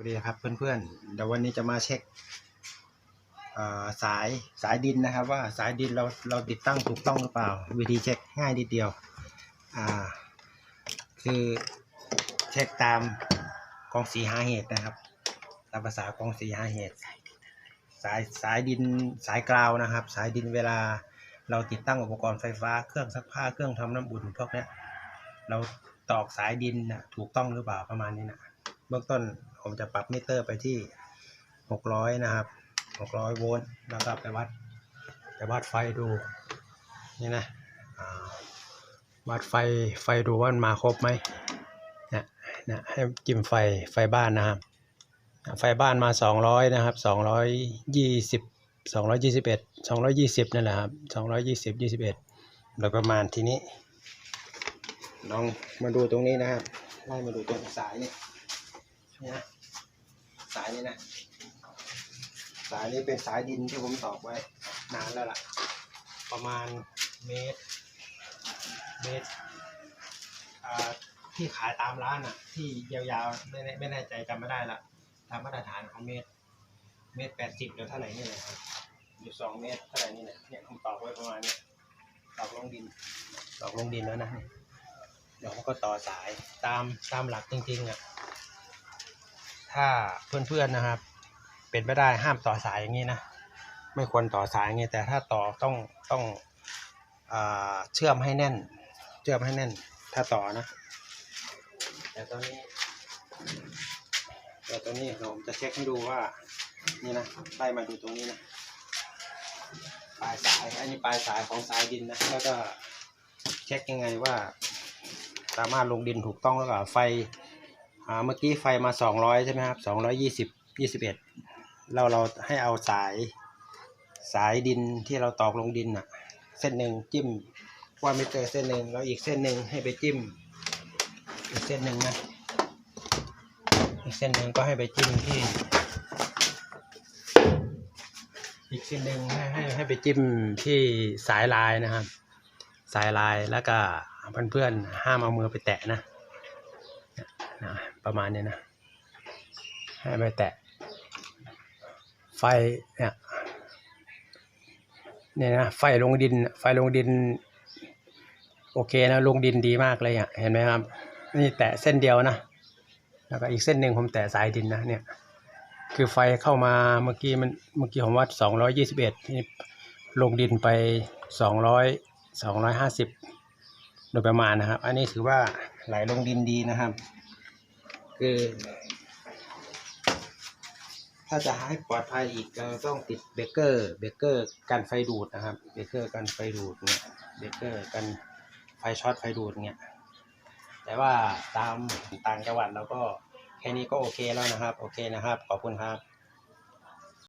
วัสดีครับเพื่อนๆเดี๋ยววันนี้จะมาเช็คสายสายดินนะครับ ว่าสายดินเราเราติดตั้งถูกต้องหรือเปล่า วิธีเช็คง่ายนิดเดียวคือเช็คตามกองสีหาเหตุนะครับตามภาษากองสีหาเหตุ สายสายดินสายกราวนะครับ สายดินเวลาเราติดตั้งอุปกรณ์ไฟฟ้าเครื่องซักผ้าเครื่องทำน้ำอุ่นพวกนี้เราตอกสายดินนะถูกต้องหรือเปล่าประมาณนี้นะเบื้องต้น ผมจะปรับมิเตอร์ไปที่ 600 นะครับ 600 โวลต์แล้วก็ไปวัดไปวัดไฟดู นี่นะวัดไฟไฟดูว่ามันมาครบไหมเนี่ยนี่ยให้จิ้มไฟไฟบ้านนะครับ ไฟบ้านมา 200 นะครับ 220 221 220 นั่นแหละครับ 220 21โดยประมาณทีนี้ลองมาดูตรงนี้นะครับไล่มาดูตรงสายนี่นี่นะายนี้นะ สายนี้เป็นสายดินที่ผมตอกไว้ นานแล้วล่ะ ประมาณเมตร เมตรที่ขายตามร้านอะ ที่ยาวๆไม่แน่ไม่แน่ใจจำไม่ได้ละตามมาตรฐานของเมตร เมตรแปดสิบหรือเท่าไหร่นี่เลยครับอยู่สองเมตรเท่าไหร่นี่เนี่ยเนี่ยผมตอกไว้ประมาณเนี้ยตอกลงดินตอกลงดินแล้วนะเดี๋ยวผมก็ต่อสายตามตามหลักจริงๆอะ ถ้าเพื่อนๆนะครับ เป็นไม่ได้ห้ามต่อสายอย่างนี้นะไม่ควรต่อสายอย่างนี้แต่ถ้าต่อต้องต้องอเชื่อมให้แน่น เชื่อมให้แน่น ถ้าต่อนะแต่ตอนนี้แต่ตอนนี้ผมจะเช็คให้ดูว่านี่นะไล่มาดูตรงนี้นะปลายสายอันนี้ปลายสายของสายดินนะแล้วก็เช็คยังไงว่า สามารถลงดินถูกต้องแล้วก็ไฟ อ่าเมื่อกี้ไฟมา200ใช่ไหมครับ220 21เราเราให้เอาสายสายดินที่เราตอกลงดินอะเส้นหนึ่งจิ้มว่ามิเตอร์เส้นหนึ่งแล้วอีกเส้นหนึ่งให้ไปจิ้ม อีกเส้นหนึ่งนะอีกเส้นหนึ่งก็ให้ไปจิ้มที่ อีกเส้นหนึ่งให้ให้ให้ไปจิ้มที่สายลายนะครับ สายลายแล้วก็เพื่อนๆห้ามเอามือไปแตะนะนะ ประมาณนี้นะ ให้ไปแตะ ไฟเนี่ยเนี่ยนะไฟลงดิน ไฟลงดิน โอเคนะลงดินดีมากเลยอะเห็นไหมครับ นี่แตะเส้นเดียวนะ แล้วก็อีกเส้นหนึ่งผมแตะสายดินนะเนี่ย คือไฟเข้ามาเมื่อกี้มันเมื่อกี้ผมวัดสองร้อยยี่สิบเอ็ดนี่ลงดินไปสองร้อยสองร้อยห้าสิบโดยประมาณนะครับ อันนี้ถือว่าไหลลงดินดีนะครับ คือ ถ้าจะให้ปลอดภัยอีกเราต้องติดเบรกเกอร์ เบรกเกอร์กันไฟดูดนะครับ เบรกเกอร์กันไฟดูดเนี่ยเบรกเกอร์กันไฟช็อตไฟดูดเนี่ยแต่ว่าตามต่างจังหวัดเราก็แค่นี้ก็โอเคแล้วนะครับ โอเคนะครับ ขอบคุณครับ